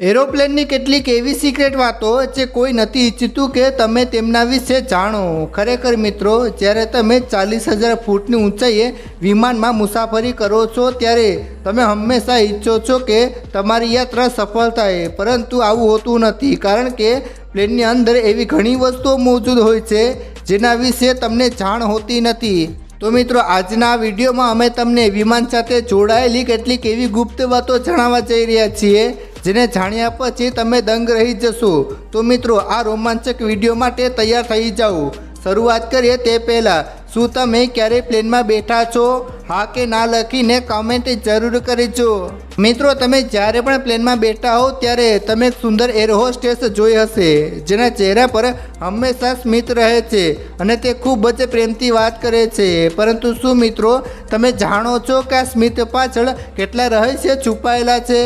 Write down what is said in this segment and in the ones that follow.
એરોપ્લેનની કેટલીક એવી સિક્રેટ વાતો જે કોઈ નથી ઈચ્છતું કે તમે તેમના વિશે જાણો. ખરેખર મિત્રો, જ્યારે તમે ચાલીસ હજાર ફૂટની ઊંચાઈએ વિમાનમાં મુસાફરી કરો છો, ત્યારે તમે હંમેશા ઈચ્છો છો કે તમારી યાત્રા સફળ થાય, પરંતુ આવું હોતું નથી, કારણ કે પ્લેનની અંદર એવી ઘણી વસ્તુઓ મોજૂદ હોય છે, જેના વિશે તમને જાણ હોતી નથી. તો મિત્રો, આજના વિડીયોમાં અમે તમને વિમાન સાથે જોડાયેલી કેટલીક એવી ગુપ્ત વાતો જણાવવા જઈ રહ્યા છીએ જેને જાણ્યા પછી તમે દંગ રહી જશો. તો મિત્રો, આ રોમાંચક વીડિયો માટે તૈયાર થઈ જાઓ. શરૂઆત કરીએ તે પહેલાં, શું તમે ક્યારે પ્લેનમાં બેઠા છો? હા કે ના લખીને કોમેન્ટ જરૂર કરજો. મિત્રો, તમે જ્યારે પણ પ્લેનમાં બેઠા હો, ત્યારે તમે સુંદર એર હોસ્ટેસ જોઈ હશે, જેના ચહેરા પર હંમેશા સ્મિત રહે છે અને તે ખૂબ જ પ્રેમથી વાત કરે છે. પરંતુ શું મિત્રો, તમે જાણો છો કે આ સ્મિત પાછળ કેટલા રહસ્ય છુપાયેલા છે?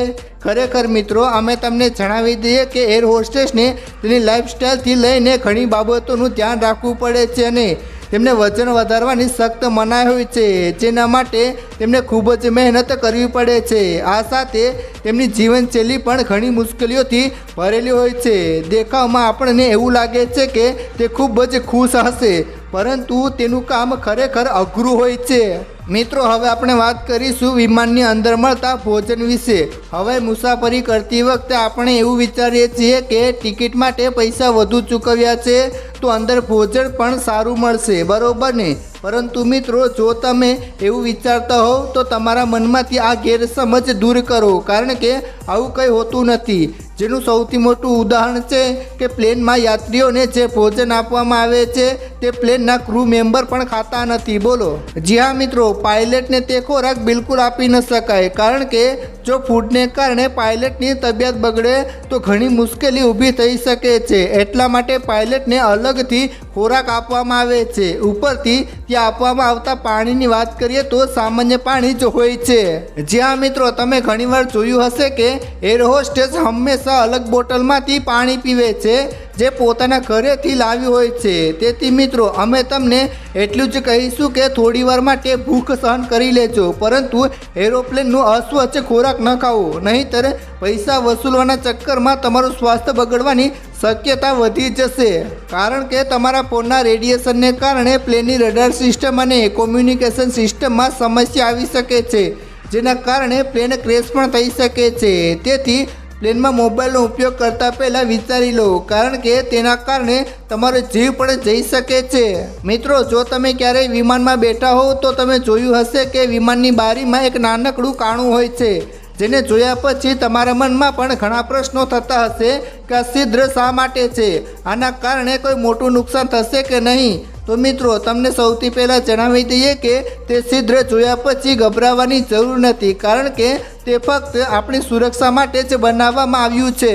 ખરેખર મિત્રો, અમે તમને જણાવી દઈએ કે એર હોસ્ટેસને તેની લાઈફસ્ટાઈલથી લઈને ઘણી બાબતોનું ધ્યાન રાખવું પડે છે અને તેમને વજન વધારવાની સખ્ત મનાઈ હોય છે. જેના માટે તેમને ખૂબ જ મહેનત કરવી પડે છે. આ સાથે તેમની જીવનશૈલી પણ ઘણી મુશ્કેલીઓથી ભરેલી હોય છે. દેખાવમાં આપણને એવું લાગે છે કે તે ખૂબ જ ખુશ હશે, પરંતુ તેનું કામ ખરેખર અઘરું હોય છે. મિત્રો, હવે આપણે વાત કરીશું વિમાનની અંદર મળતા ભોજન વિશે. હવે મુસાફરી કરતી વખતે આપણે એવું વિચારીએ છીએ કે ટિકિટ માટે પૈસા વધુ ચૂકવ્યા છે, તો અંદર ભોજન પણ સારું મળશે, બરાબર ને? પરંતુ મિત્રો, જો તમે એવું વિચારતા હોવ, તો તમારા મનમાંથી આ ગેરસમજ દૂર કરો, કારણ કે આવું કંઈ હોતું નથી. જેનું સૌથી મોટું ઉદાહરણ છે કે પ્લેનમાં યાત્રીઓને જે ભોજન આપવામાં આવે છે, તે પ્લેનના ક્રૂ મેમ્બર પણ ખાતા નથી. બોલો. જી હા મિત્રો, પાયલટને તે ખોરાક બિલકુલ આપી ન શકાય, કારણ કે જો ફૂડને કારણે પાયલટની તબિયત બગડે, તો ઘણી મુશ્કેલી ઊભી થઈ શકે છે. એટલા માટે પાયલટને અલગથી ખોરાક આપવામાં આવે છે. ઉપરથી ત્યાં આપવામાં આવતા પાણીની વાત કરીએ, તો સામાન્ય પાણી જ હોય છે. જ્યાં મિત્રો, તમે ઘણીવાર જોયું હશે કે એર હોસ્ટેસ હંમેશા અલગ બોટલમાંથી પાણી પીવે છે, જે પોતાના ઘરેથી લાવી હોય છે. તેથી મિત્રો, અમે તમને એટલું જ કહીશું કે થોડી વાર માટે ભૂખ સહન કરી લેજો. પરંતુ એરોપ્લેનનું અસ્વચ્છ ખોરાક ન ખાવો નહીંતર પૈસા વસૂલવાના ચક્કરમાં તમારું સ્વાસ્થ્ય બગડવાની શક્યતા વધી જશે. કારણ કે તમારા ફોનના રેડિયેશનને કારણે પ્લેનની રડાર સિસ્ટમ અને કોમ્યુનિકેશન સિસ્ટમમાં સમસ્યા આવી શકે છે, જેના કારણે પ્લેન ક્રેશ પણ થઈ શકે છે. તેથી પ્લેનમાં મોબાઈલનો ઉપયોગ કરતા પહેલાં વિચારી લો, કારણ કે તેના કારણે તમારો જીવ પણ જઈ શકે છે. મિત્રો, જો તમે ક્યારેય વિમાનમાં બેઠા હોવ, તો તમે જોયું હશે કે વિમાનની બારીમાં એક નાનકડું કાણું હોય છે. જેને જોયા પછી તમારા મનમાં પણ ઘણા પ્રશ્નો થતા હશે કે આ છિદ્ર શા માટે છે? આના કારણે કોઈ મોટું નુકસાન થશે કે નહીં? તો મિત્રો, તમને સૌથી પહેલાં જણાવી દઈએ કે તે છિદ્ર જોયા પછી ગભરાવાની જરૂર નથી, કારણ કે તે ફક્ત આપણી સુરક્ષા માટે જ બનાવવામાં આવ્યું છે.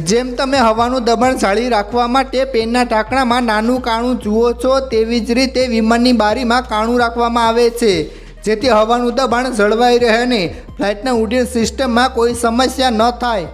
જેમ તમે હવાનું દબાણ જાળી રાખવા માટે પેનના ઢાંકણામાં નાનું કાણું જુઓ છો, તેવી જ રીતે વિમાનની બારીમાં કાણું રાખવામાં આવે છે. જેથી હવાનું દબાણ જળવાઈ રહે અને ફ્લાઇટના ઉડ્ડયન સિસ્ટમમાં કોઈ સમસ્યા ન થાય.